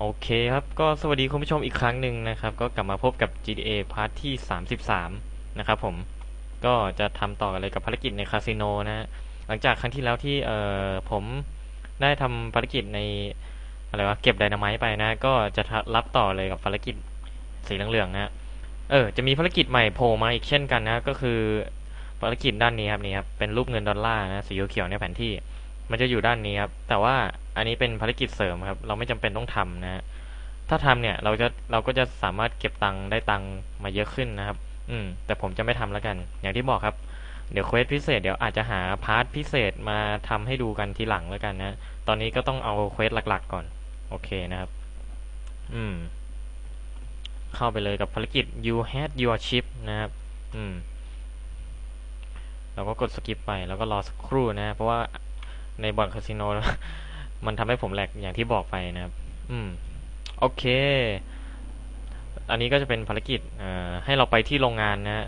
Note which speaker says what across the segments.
Speaker 1: โอเคครับ ก็สวัสดีคุณผู้ชมอีกครั้งหนึ่งนะครับ ก็กลับมาพบกับ GTA พาร์ทที่ 33 นะครับผม ก็จะทำต่อกันเลยกับภารกิจในคาสิโนนะฮะหลังจากครั้งที่แล้วที่เอ่อผมได้ทำภารกิจในอะไรวะ เก็บไดนาไมต์ไปนะ ก็จะรับต่อเลยกับภารกิจสีเหลืองๆนะฮะเออ จะมีภารกิจใหม่โผล่มาอีกเช่นกันนะ ก็คือภารกิจด้านนี้ครับนี่ครับ เป็นรูปเงินดอลลาร์นะ สีเขียวในแผนที่ มันจะอยู่ด้านนี้ครับ แต่ว่า อันนี้เป็นภารกิจเสริมครับ เราไม่จำเป็นต้องทำนะฮะถ้าทำเนี่ยเราจะเราก็จะสามารถเก็บตังค์ได้ตังค์มาเยอะขึ้นนะครับ อืม แต่ผมจะไม่ทำแล้วกัน อย่างที่บอกครับ เดี๋ยวเควสพิเศษเดี๋ยวอาจจะหาพาร์ทพิเศษมาทำให้ดูกันทีหลังแล้วกันนะ ตอนนี้ก็ต้องเอาเควสหลัก ๆ ก่อน โอเคนะครับ อืม เข้าไปเลยกับภารกิจ you had your chip นะครับ อืม เราก็กดสกิปไปแล้วก็รอสักครู่นะ เพราะว่าในบ่อนคาสิโน มันทำให้ผมแหลกอย่างที่บอกไปนะครับ อืม โอเค อันนี้ก็จะเป็นภารกิจเอ่อให้เราไปที่โรงงานนะฮะ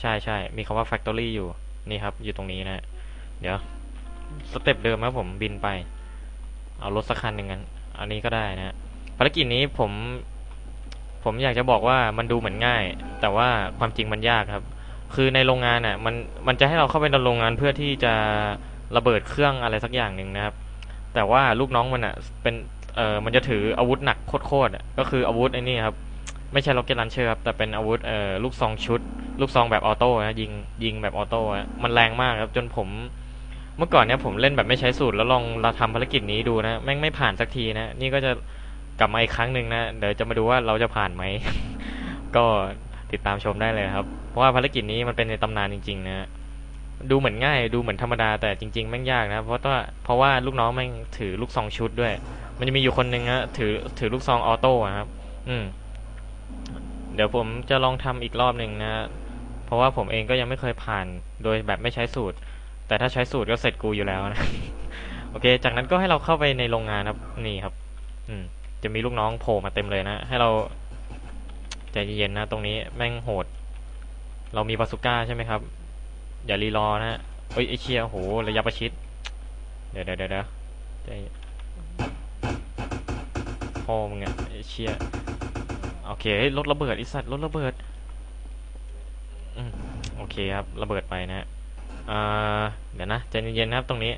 Speaker 1: ใช่ใช่ มีคำว่า factory อยู่ นี่ครับ อยู่ตรงนี้นะ เดี๋ยว สเต็ปเดิมครับผมบินไป เอารถสักคันหนึ่งกัน อันนี้ก็ได้นะ ภารกิจนี้ผม ผมอยากจะบอกว่ามันดูเหมือนง่าย แต่ว่าความจริงมันยากครับ คือในโรงงานอะ มัน มันจะให้เราเข้าไปในโรงงานเพื่อที่จะระเบิดเครื่องอะไรสักอย่างหนึ่งนะครับ แต่ว่าลูกน้องมันอะ เป็นเออมันจะถืออาวุธหนักโคตรๆก็คืออาวุธไอ้นี่ครับ ไม่ใช่ล็อกเก็ตลันเชอร์ครับ แต่เป็นอาวุธเอ่อลูกซองชุด ลูกซองแบบออโต้นะยิงยิงแบบออโต้อะมันแรงมากครับ จนผม เมื่อก่อนเนี้ยผมเล่นแบบไม่ใช้สูตรแล้วลองเราทำภารกิจนี้ดูนะแม่งไม่ผ่านสักทีนะนี่ก็จะกลับมาอีกครั้งหนึ่งนะเดี๋ยวจะมาดูว่าเราจะผ่านไหม ก็ติดตามชมได้เลยครับ เพราะว่าภารกิจนี้มันเป็นในตำนานจริงๆนะ ดูเหมือนง่าย ดูเหมือนธรรมดาแต่จริงๆแม่งยากนะ เพราะว่าเพราะว่าลูกน้องแม่งถือลูกซองชุดด้วย มันจะมีอยู่คนหนึ่งนะถือถือลูกซองออโต้ครับ อืม เดี๋ยวผมจะลองทำอีกรอบหนึ่งนะเพราะว่าผมเองก็ยังไม่เคยผ่านโดยแบบไม่ใช้สูตร แต่ถ้าใช้สูตรก็เสร็จกูอยู่แล้วนะโอเค จากนั้นก็ให้เราเข้าไปในโรงงานครับ นี่ครับ อืม จะมีลูกน้องโผล่มาเต็มเลยนะให้เราใจเย็นนะตรงนี้แม่งโหด เรามีบาสุก้าใช่ไหมครับ อย่ารีรอนะฮะเอ้ยไอเชียโหระยะประชิด เดี๋ยวเดี๋ยวเดี๋ยวเดี๋ยวใจพ่อมึงอะไอเชียโอเคเฮ้รถระเบิดไอสัตว์รถระเบิดอืมโอเคครับระเบิดไปนะฮะเดี๋ยวนะใจเย็นๆนะครับตรงนี้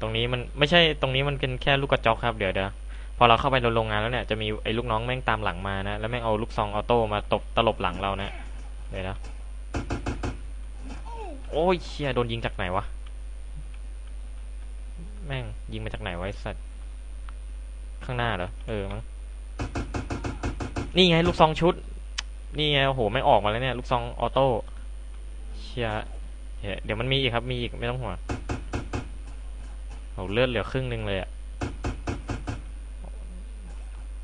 Speaker 1: ตรงนี้มันไม่ใช่ตรงนี้มันเป็นแค่ลูกกระจกครับเดี๋ยวเดี๋ยวพอเราเข้าไปโรงงานแล้วเนี่ยจะมีไอ้ลูกน้องแม่งตามหลังมานะ แล้วแม่งเอาลูกซองออโต้มาตบตลบหลังเรานะเดี๋ยวนะ โอ้ยเชียโดนยิงจากไหนวะ แม่งยิงมาจากไหนไอ้สัตว์ข้างหน้าเหรอ เออมั้งนี่ไงลูกซองชุด นี่ไงโอ้โหไม่ออกมาแล้วเนี่ยลูกซองออโต้เชียเดี๋ยวมันมีอีกครับ มีอีกไม่ต้องห่วงโอ้เลือดเหลือครึ่งหนึงเลยอะ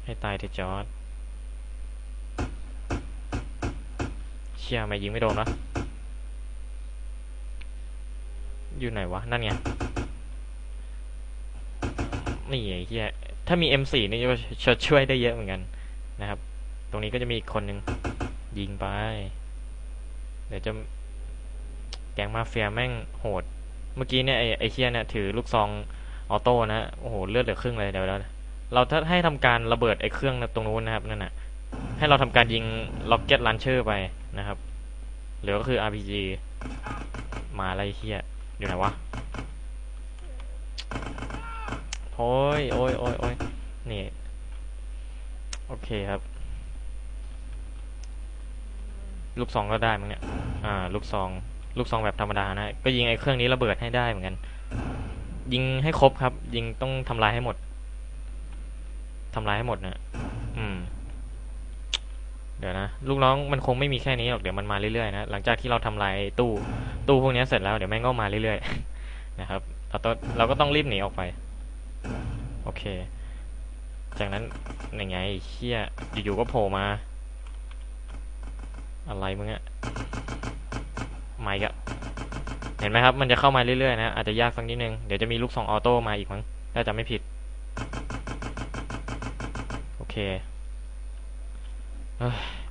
Speaker 1: ให้ตายเถอะจอร์ดเชียไม่ยิงไม่โดนวะ อยู่ไหนวะ นั่นไง นี่ไอ้เฮียถ้ามี M4 นี่จะช่วยได้เยอะเหมือนกันนะครับ ตรงนี้ก็จะมีอีกคนหนึ่งยิงไป เดี๋ยวจะแกงมาเฟียแม่งโหด เมื่อกี้เนี่ยไอ้ไอ้เชียเนี่ยถือลูกซองออโต้นะโอ้โหเลือดเหลือครึ่งเลยเดี๋ยวเราเราถ้าให้ทำการระเบิดไอ้เครื่องตรงนู้นนะครับนั่นน่ะ ให้เราทำการยิงล็อกเก็ตลันเชอร์ไปนะครับหรือก็คือ RPG มาอะไรเฮีย อยู่ไหนวะโอ้ยโอ้ยโอ้ยโอ้ยนี่ โอเคครับ ลูกซองก็ได้มั้งเนี่ย อ่า ลูกซอง ลูกซองแบบธรรมดานะ ก็ยิงไอ้เครื่องนี้ระเบิดให้ได้เหมือนกัน ยิงให้ครบครับ ยิงต้องทำลายให้หมดทำลายให้หมดนะ อืม เดี๋ยวนะ ลูกน้องมันคงไม่มีแค่นี้หรอก เดี๋ยวมันมาเรื่อยๆนะ หลังจากที่เราทำลายตู้ ตู้พวกนี้เสร็จแล้ว เดี๋ยวแม่งก็มาเรื่อยๆ นะครับ เราต้องเราก็ต้องรีบหนีออกไป โอเค จากนั้นยังไงเชี่ยอยู่ๆก็โผล่มา อะไรมึงอะไม่กะเห็นไหมครับ มันจะเข้ามาเรื่อยๆนะ อาจจะยากสักนิดนึง เดี๋ยวจะมีลูกสองออโต้มาอีกมั้ง ถ้าจะไม่ผิด โอเค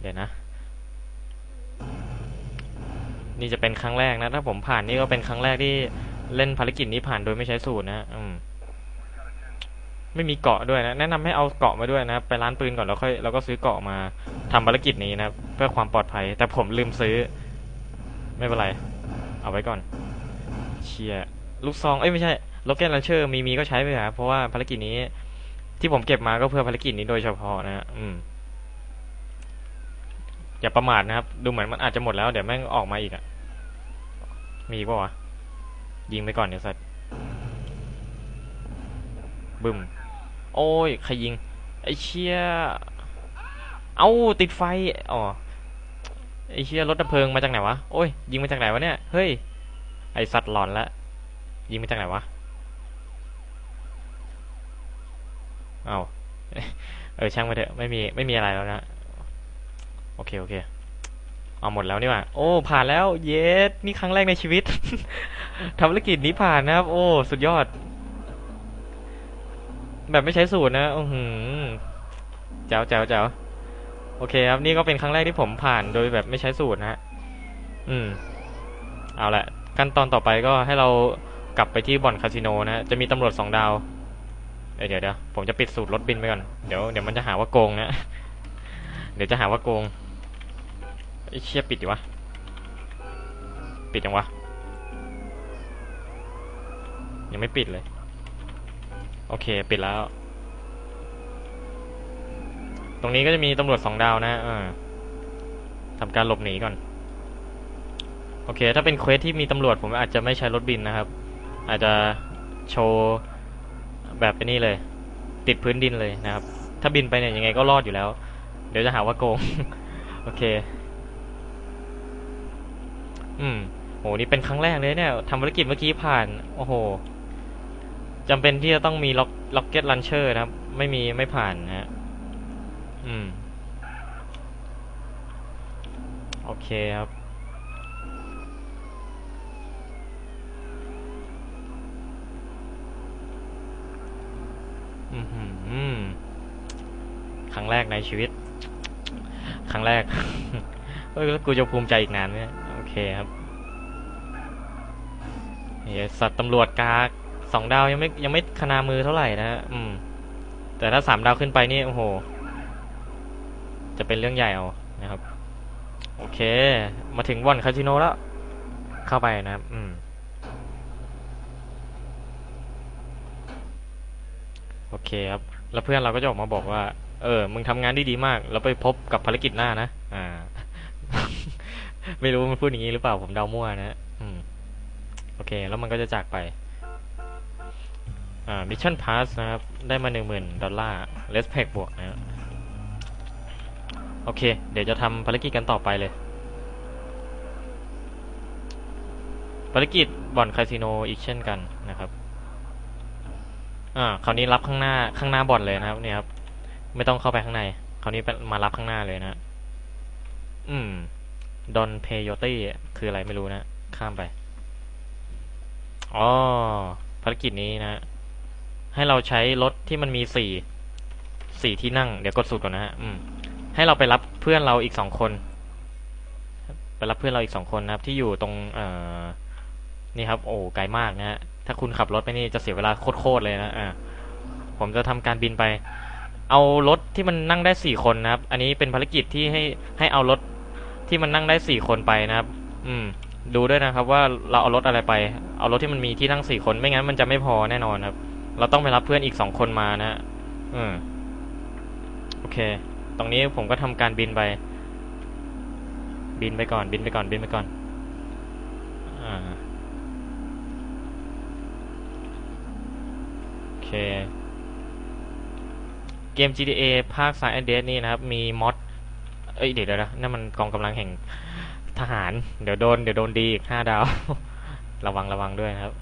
Speaker 1: เดี๋ยวนะ นี่จะเป็นครั้งแรกนะ ถ้าผมผ่านนี่ก็เป็นครั้งแรกที่เล่นภารกิจนี้ผ่านโดยไม่ใช้สูตรนะอืมไม่มีเกาะด้วยนะ แนะนำให้เอาเกาะมาด้วยนะครับ ไปร้านปืนก่อนแล้วค่อยแล้วก็ซื้อเกาะมาทำภารกิจนี้นะเพื่อความปลอดภัย แต่ผมลืมซื้อ ไม่เป็นไร เอาไว้ก่อน เชียลูกซอง เอ้ยไม่ใช่โลเกนลันเชอร์มีมีก็ใช้ไปครับเพราะว่าภารกิจนี้ ที่ผมเก็บมาก็เพื่อภารกิจนี้โดยเฉพาะนะฮะอืม อย่าประมาทนะครับ ดูเหมือนมันอาจจะหมดแล้ว เดี๋ยวแม่งออกมาอีกอะมีอีปะวะ ยิงไปก่อนเดี๋ยวสัตว์บึมโอ้ย ใครยิง ไอเชี่ย เอ้าติดไฟ อ๋อ ไอเชี่ยรถดับเพลิงมาจากไหนวะ โอ้ย ยิงมาจากไหนวะเนี่ย เฮ้ย ไอสัตว์หลอนละ ยิงมาจากไหนวะ เอาเออช่างไปเถอะ ไม่มี ไม่มีอะไรแล้วนะ โอเค โอเค เอาหมดแล้วนี่ว่า โอ้ ผ่านแล้ว เยส นี่ครั้งแรกในชีวิตทำธุรกิจนี้ผ่านนะครับ โอ้ สุดยอด แบบไม่ใช้สูตรนะอือหือแจ๋วแจ๋วแจ๋วโอเคครับ นี่ก็เป็นครั้งแรกที่ผมผ่านโดยแบบไม่ใช้สูตรนะฮะ อืม เอาละ ขั้นตอนต่อไปก็ให้เรากลับไปที่บ่อนคาสิโนนะฮะ จะมีตำรวจสองดาวเเดี๋ยวเดี๋ยวผมจะปิดสูตรรถบินไปก่อน เดี๋ยวเดี๋ยวมันจะหาว่าโกงนะ เดี๋ยวจะหาว่าโกง ไอ้เชี่ยปิดอยู่วะ ปิดยังวะ ยังไม่ปิดเลย โอเค ปิดแล้ว ตรงนี้ก็จะมีตำรวจสองดาวนะเออทำการหลบหนีก่อน โอเค ถ้าเป็นเควสที่มีตำรวจผมอาจจะไม่ใช้รถบินนะครับ อาจจะโชว์แบบไปนี่เลย ติดพื้นดินเลยนะครับ ถ้าบินไปเนี่ยยังไงก็รอดอยู่แล้ว เดี๋ยวจะหาว่าโกง โอเค อืมโหนี่เป็นครั้งแรกเลยเนี่ยทำภารกิจเมื่อกี้ผ่าน โอ้โหจำเป็นที่จะต้องมีล็อกล็อกเก็ตลันเชอร์นะครับ ไม่มีไม่ผ่านนะฮะอืม โอเคครับ อืมหืมครั้งแรกในชีวิต ครั้งแรกเฮ้ยแล้วกูจะภูมิใจอีกนานไหม เนี่ยโอเคครับเฮ้ยสัตว์ตำรวจกากสองดาวยังไม่ยังไม่ขนามือเท่าไหร่นะอืม แต่ถ้าสามดาวขึ้นไปนี่โอ้โห จะเป็นเรื่องใหญ่เอานะครับ โอเค มาถึงบ่อนคาสิโนแล้ว เข้าไปนะครับ อืมโอเคครับ แล้วเพื่อนเราก็จะออกมาบอกว่า เออ มึงทำงานได้ดีมาก แล้วไปพบกับภารกิจหน้านะ อ่า ไม่รู้มันพูดอย่างนี้หรือเปล่าผมเดามั่วนะอืมโอเค แล้วมันก็จะจากไป อ่ามิชชั่นพาสนะครับ ได้มาหนึ่งหมื่นดอลลาร์เลสเพกบวกนะโอเค เดี๋ยวจะทำภารกิจกันต่อไปเลย ภารกิจบ่อนคาสิโนอีกเช่นกันนะครับอ่าคราวนี้รับข้างหน้าข้างหน้าบ่อนเลยนะครับเนี่ยครับ ไม่ต้องเข้าไปข้างใน คราวนี้มารับข้างหน้าเลยนะ อืม ดอนเพโยตี้คืออะไรไม่รู้นะ ข้ามไป อ๋อ ภารกิจนี้นะ ให้เราใช้รถที่มันมีสี่สี่ที่นั่ง เดี๋ยวกดสูตรก่อนนะฮะอืมให้เราไปรับเพื่อนเราอีกสองคน ไปรับเพื่อนเราอีกสองคนนะครับ ที่อยู่ตรง เอ่อ นี่ครับ โอ้ ไกลมากนะฮะ ถ้าคุณขับรถไปนี่จะเสียเวลาโคตรๆเลยนะ อ่า ผมจะทำการบินไป เอารถที่มันนั่งได้สี่คนนะครับ อันนี้เป็นภารกิจที่ให้ให้เอารถ ที่มันนั่งได้สี่คนไปนะครับ อืม ดูด้วยนะครับ ว่าเราเอารถอะไรไป เอารถที่มันมีที่นั่งสี่คนไม่งั้นมันจะไม่พอแน่นอนครับ เราต้องไปรับเพื่อนอีกสองคนมานะอืมโอเค ตรงนี้ผมก็ทำการบินไป บินไปก่อน บินไปก่อน บินไปก่อน อ่าโอเค เกม GTA ภาค San Andreas นี่นะครับ มีมอด เอ้ยเดี๋ยวเดี๋ยวนะนั่นมันกองกำลังแห่งทหาร เดี๋ยวโดนเดี๋ยวโดนดีอีกห้าดาว ระวังระวังด้วยครับ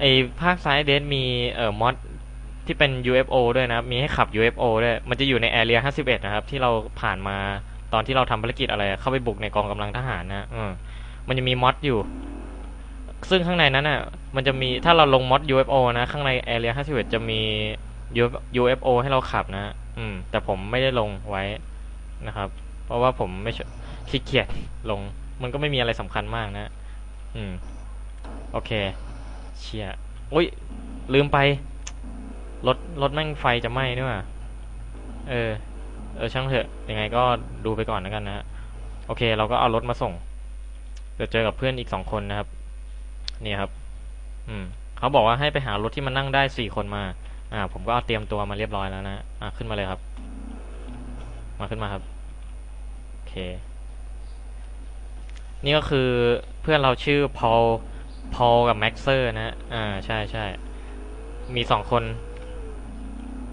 Speaker 1: ไอภาค San Andreas มีเอ่อมอดที่เป็น UFO ด้วยนะมีให้ขับ UFO ด้วย มันจะอยู่ใน Area 51 นะครับ ที่เราผ่านมาตอนที่เราทำภารกิจอะไร เข้าไปบุกในกองกำลังทหารนะอืมมันจะมีมอดอยู่ ซึ่งข้างในนั้นน่ะ มันจะมีถ้าเราลงมอด UFO นะ ข้างใน Area 51 จะมี UFO ให้เราขับนะ อืม แต่ผมไม่ได้ลงไว้ นะครับ เพราะว่าผมไม่ชขี้เกียจลง มันก็ไม่มีอะไรสำคัญมากนะ อืม โอเค เชียอุ้ย ลืมไป รถ รถแม่งไฟจะไหม้ด้วยว่ะเออ เออช่างเถอะ ยังไงก็ดูไปก่อนแล้วกันนะฮะโอเค เราก็เอารถมาส่ง เดี๋ยวเจอกับเพื่อนอีกสองคนนะครับ นี่ครับ อืม เขาบอกว่าให้ไปหารถที่มันนั่งได้สี่คนมา อ่า ผมก็เอาเตรียมตัวมาเรียบร้อยแล้วนะ อ่าขึ้นมาเลยครับ มาขึ้นมาครับ โอเค นี่ก็คือเพื่อนเราชื่อพอลพอลกับแม็กเซอร์นะ อ่า ใช่ใช่ มีสองคน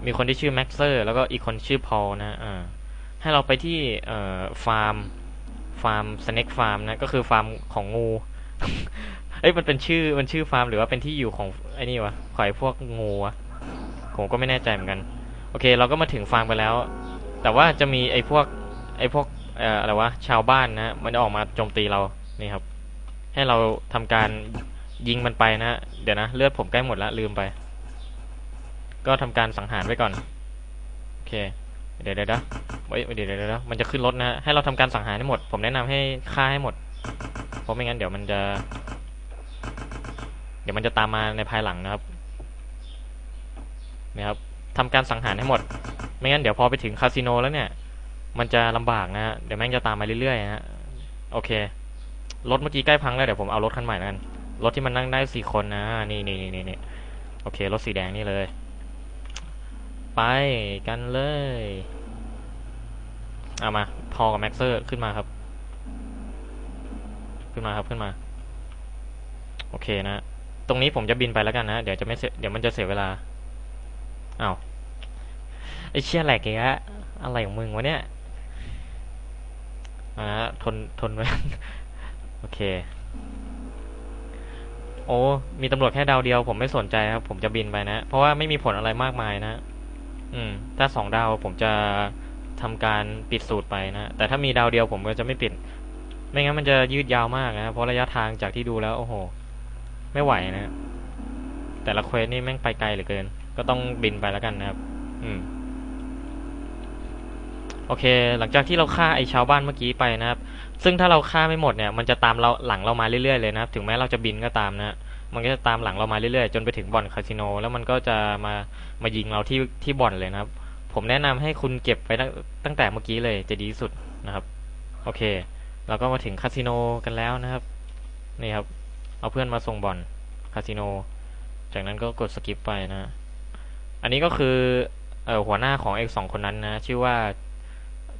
Speaker 1: มีคนที่ชื่อแม็กเซอร์แล้วก็อีกคนชื่อพอลนะ อ่า ให้เราไปที่ เอ่อ ฟาร์ม ฟาร์มสเน็กฟาร์มนะ ก็คือฟาร์มของงู เอ้ย มันเป็นชื่อ มันชื่อฟาร์มหรือว่าเป็นที่อยู่ของไอ้นี่วะ ขอยพวกงูวะ ผมก็ไม่แน่ใจเหมือนกัน โอเค เราก็มาถึงฟาร์มไปแล้ว แต่ว่าจะมีไอ้พวกไอ้พวกเอ่ออะไรวะชาวบ้านนะมันจะออกมาโจมตีเรานี่ครับ ให้เราทำการยิงมันไปนะเดี๋ยวนะเลือดผมใกล้หมดล้วลืมไป ก็ทำการสังหารไว้ก่อนโอเคเดี๋ยวเดี๋ยวเดี๋ยวเฮ้เดี๋ยวมันจะขึ้นรถนะให้เราทำการสังหารให้หมด ผมแนะนำให้ฆ่าให้หมด เพราะไม่งั้นเดี๋ยวมันจะ เดี๋ยวมันจะตามมาในภายหลังนะครับนี่ครับ ทำการสังหารให้หมด ไม่งั้นเดี๋ยวพอไปถึงคาสิโนแล้วเนี่ย มันจะลำบากนะฮะ เดี๋ยวแม่งจะตามมาเรื่อยๆฮะ โอเค รถเมื่อกี้ใกล้พังแล้วเดี๋ยวผมเอารถคันใหม่แล้วกัน รถที่มันนั่งได้สี่คนนะ นี่นี่นี่นี่โอเค รถสีแดงนี่เลย ไปกันเลย เอามา พอกับแม็กเซอร์ขึ้นมาครับ ขึ้นมาครับขึ้นมา โอเคนะ ตรงนี้ผมจะบินไปแล้วกันนะ เดี๋ยวจะไม่เสเดี๋ยวมันจะเสียเวลา อ้าวไอเชี่ยแหลกแกะอะไรของมึงวะเนี่ยอ่าทนทนไว้โอเค โอ้มีตำรวจแค่ดาวเดียว ผมไม่สนใจครับ ผมจะบินไปนะ เพราะว่าไม่มีผลอะไรมากมายนะ อืม ถ้าสองดาวผมจะทำการปิดสูตรไปนะ แต่ถ้ามีดาวเดียวผมก็จะไม่ปิด ไม่งั้นมันจะยืดยาวมากนะเพราะระยะทางจากที่ดูแล้ว โอ้โห ไม่ไหวนะ แต่ละเควสนี่แม่งไปไกลเหลือเกิน ก็ต้องบินไปแล้วกันนะครับ อืม โอเค หลังจากที่เราฆ่าไอ้ชาวบ้านเมื่อกี้ไปนะครับ ซึ่งถ้าเราฆ่าไม่หมดเนี่ย มันจะตามเราหลังเรามาเรื่อยๆเลยนะครับ ถึงแม้เราจะบินก็ตามนะมันก็จะตามหลังเรามาเรื่อยๆ จนไปถึงบ่อนคาสิโน แล้วมันก็จะมา มายิงเราที่ที่บ่อนเลยนะครับ ผมแนะนำให้คุณเก็บไปตั้งตั้งแต่เมื่อกี้เลยจะดีที่สุดนะครับ โอเค เราก็มาถึงคาสิโนกันแล้วนะครับ นี่ครับ เอาเพื่อนมาส่งบ่อนคาสิโน จากนั้นก็กดสกิปไปนะ อันนี้ก็คือเอ่อหัวหน้าของไอ้สองคนนั้นนะ ชื่อว่า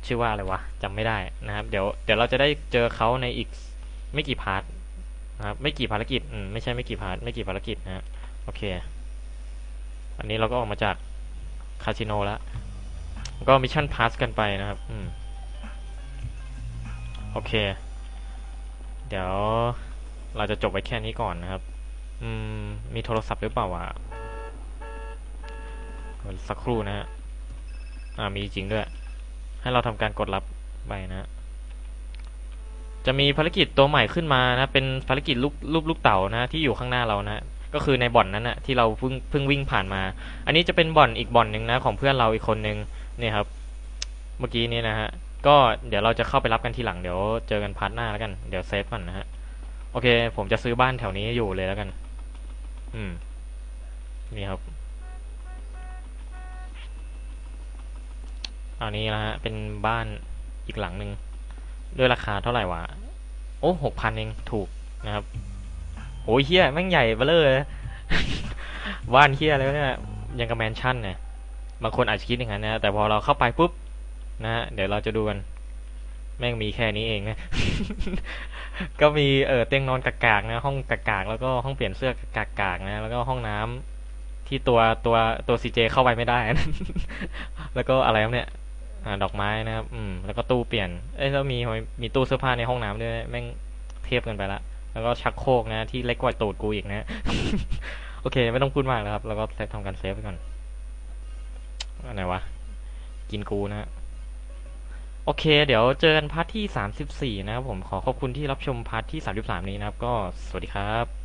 Speaker 1: ชื่อว่าอะไรวะจำไม่ได้นะครับ เดี๋ยวเดี๋ยวเราจะได้เจอเขาในอีกไม่กี่พาร์ทนะครับไม่กี่ภารกิจอืมไม่ใช่ไม่กี่พาร์ทไม่กี่ภารกิจนะฮะโอเค อันนี้เราก็ออกมาจากคาสิโนแล้วก็มิชชั่นพาสกันไปนะครับ อืมโอเค เดี๋ยวเราจะจบไว้แค่นี้ก่อนนะครับ อืม มีโทรศัพท์หรือเปล่าวะ สักครู่นะฮะอ่ามีจริงด้วย ให้เราทำการกดรับไปนะ จะมีภารกิจตัวใหม่ขึ้นมานะ เป็นภารกิจลูกรูปลูกเต่านะ ที่อยู่ข้างหน้าเรานะก็คือในบ่อนนั้นนะที่เราเพิ่งเพิ่งวิ่งผ่านมา อันนี้จะเป็นบ่อนอีกบ่อนหนึ่งนะของเพื่อนเราอีกคนนึงนี่ครับ เมื่อกี้นี้นะฮะก็เดี๋ยวเราจะเข้าไปรับกันทีหลังเดี๋ยวเจอกันพาร์ทหน้าแล้วกันเดี๋ยวเซฟก่อนนะฮะโอเค ผมจะซื้อบ้านแถวนี้อยู่เลยแล้วกัน อืม นี่ครับ อันนี้นะฮะ เป็นบ้านอีกหลังหนึ่งด้วยราคาเท่าไหร่วะ โอ้หกพันเองถูกนะครับโอ้ยเฮียแม่งใหญ่เบ้อเลยบ้านเฮียอะไรวเนี่ยยังกับแมนชั่นเนี่ยบางคนอาจจะคิดอย่างนั้นนะแต่พอเราเข้าไปปุ๊บนะฮะเดี๋ยวเราจะดูกัน แม่งมีแค่นี้เองนะก็มีเออเตียงนอนกากๆนะ ห้องกากๆแล้วก็ห้องเปลี่ยนเสื้อกากๆนะ แล้วก็ห้องน้ำที่ตัวตัวตัวซีเจเข้าไปไม่ได้ แล้วก็อะไรครับเนี่ย อ่าดอกไม้นะครับ อืม แล้วก็ตู้เปลี่ยน เอ้ยแล้วมีมีตู้เสื้อผ้าในห้องน้ำด้วยแม่งเทียบกันไปละ แล้วก็ชักโครกนะ ที่เล็กกว่าตูดกูอีกนะ โอเค ไม่ต้องพูดมากแล้วครับ แล้วก็เซฟทำการเซฟไปก่อนอันไหนวะ กินกูนะฮะโอเค เดี๋ยวเจอกันพาร์ทที่ 34 นะครับผมขอขอบคุณที่รับชมพาร์ทที่ 33 นี้นะครับ ก็สวัสดีครับ